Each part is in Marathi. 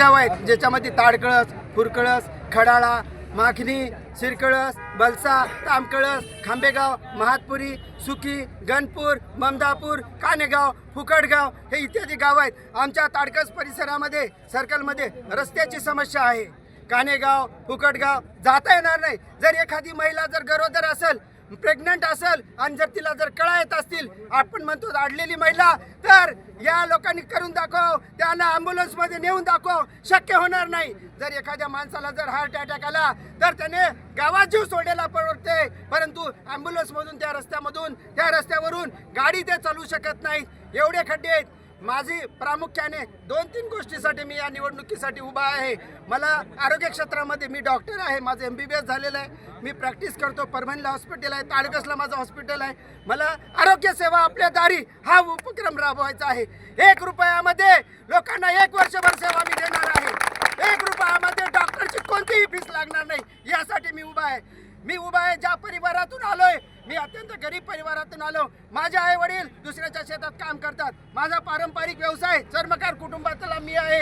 गाव आहेत ज्याच्यामध्ये ताडकळस फुरकळस खडाळा माखणी सिरकळस बलसा तामकळस खांबेगाव महातपुरी सुकी गणपूर ममदापूर कानेगाव फुकटगाव हे इत्यादी गाव आहेत. आमच्या ताडकस परिसरामध्ये सर्कलमध्ये रस्त्याची समस्या आहे. कानेगाव फुकटगाव जाता येणार नाही. जर एखादी महिला जर गरोदर असेल प्रेग्नंट असेल आणि जर तिला जर कळा येत असतील आपण म्हणतो अडलेली महिला तर या लोकांनी करून दाखव त्यांना ॲम्ब्युलन्समध्ये नेऊन दाखव शक्य होणार नाही. जर एखाद्या माणसाला जर हार्ट अटॅक आला तर त्याने गावात जीव सोडायला परवडते. परंतु ॲम्ब्युलन्समधून त्या रस्त्यामधून त्या रस्त्यावरून गाडी ते चालू शकत नाहीत. एवढे खड्डे आहेत. माझी प्रामुख्याने दोन तीन गोष्टीसाठी मी या निवडणुकीसाठी उभा आहे. मला आरोग्य क्षेत्रामध्ये मी डॉक्टर आहे. माझं एम बी बी एस झालेलं आहे. मी प्रॅक्टिस करतो. परभणीला हॉस्पिटल आहे. ताडकसला माझं हॉस्पिटल आहे. मला आरोग्य सेवा आपल्या दारी हा उपक्रम राबवायचा आहे. एक रुपयामध्ये लोकांना एक वर्षभर सेवा मी देणार आहे. एक रुपयामध्ये डॉक्टरची कोणतीही फीस लागणार नाही. यासाठी मी उभा आहे. मी उभा आहे ज्या परिवारातून आलोय मी अत्यंत गरीब परिवारातून आलो. माझे आई वडील दुसऱ्याच्या शेतात काम करतात. माझा पारंपरिक व्यवसाय चर्मकार कुटुंबातला मी आहे.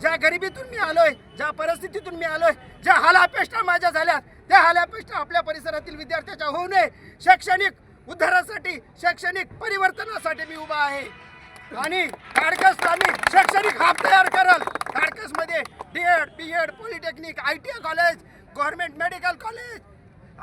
ज्या गरिबीतून मी आलोय ज्या परिस्थितीतून मी आलोय ज्या हालापेष्टा माझ्या झाल्या त्या हालापेष्टा आपल्या परिसरातील विद्यार्थ्याच्या होऊ नये. शैक्षणिक उद्धारासाठी शैक्षणिक परिवर्तनासाठी मी उभा आहे. आणि ताडकस आम्ही शैक्षणिक हाब तयार करल. ताडकसमध्ये D Ed B Ed polytechnic I T I college government medical college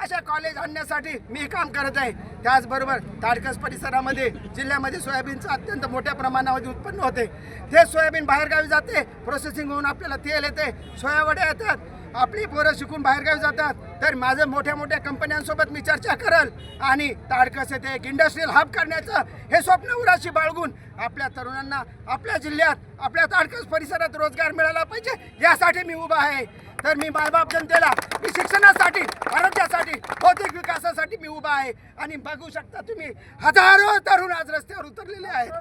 अशा कॉलेज आणण्यासाठी मी काम करत आहे. त्याचबरोबर ताडकस परिसरामध्ये जिल्ह्यामध्ये सोयाबीनचं अत्यंत मोठ्या प्रमाणामध्ये उत्पन्न होते. ते सोयाबीन बाहेरगावी जाते प्रोसेसिंग होऊन आपल्याला तेल येते सोयावड्या येतात. आपली पोरं शिकून बाहेरगावी जातात. तर माझं मोठ्या मोठ्या कंपन्यांसोबत मी चर्चा करल आणि ताडकस येथे एक इंडस्ट्रीयल हब करण्याचं हे स्वप्न उराशी बाळगून आपल्या तरुणांना आपल्या जिल्ह्यात आपल्या ताडकस परिसरात रोजगार मिळाला पाहिजे यासाठी मी उभा आहे. तर मी मायबाप जनतेला मी शिक्षणासाठी आरोग्यासाठी भौतिक विकासासाठी मी उभा आहे. आणि बघू शकता तुम्ही हजारो तरुण आज रस्त्यावर उतरलेले आहेत.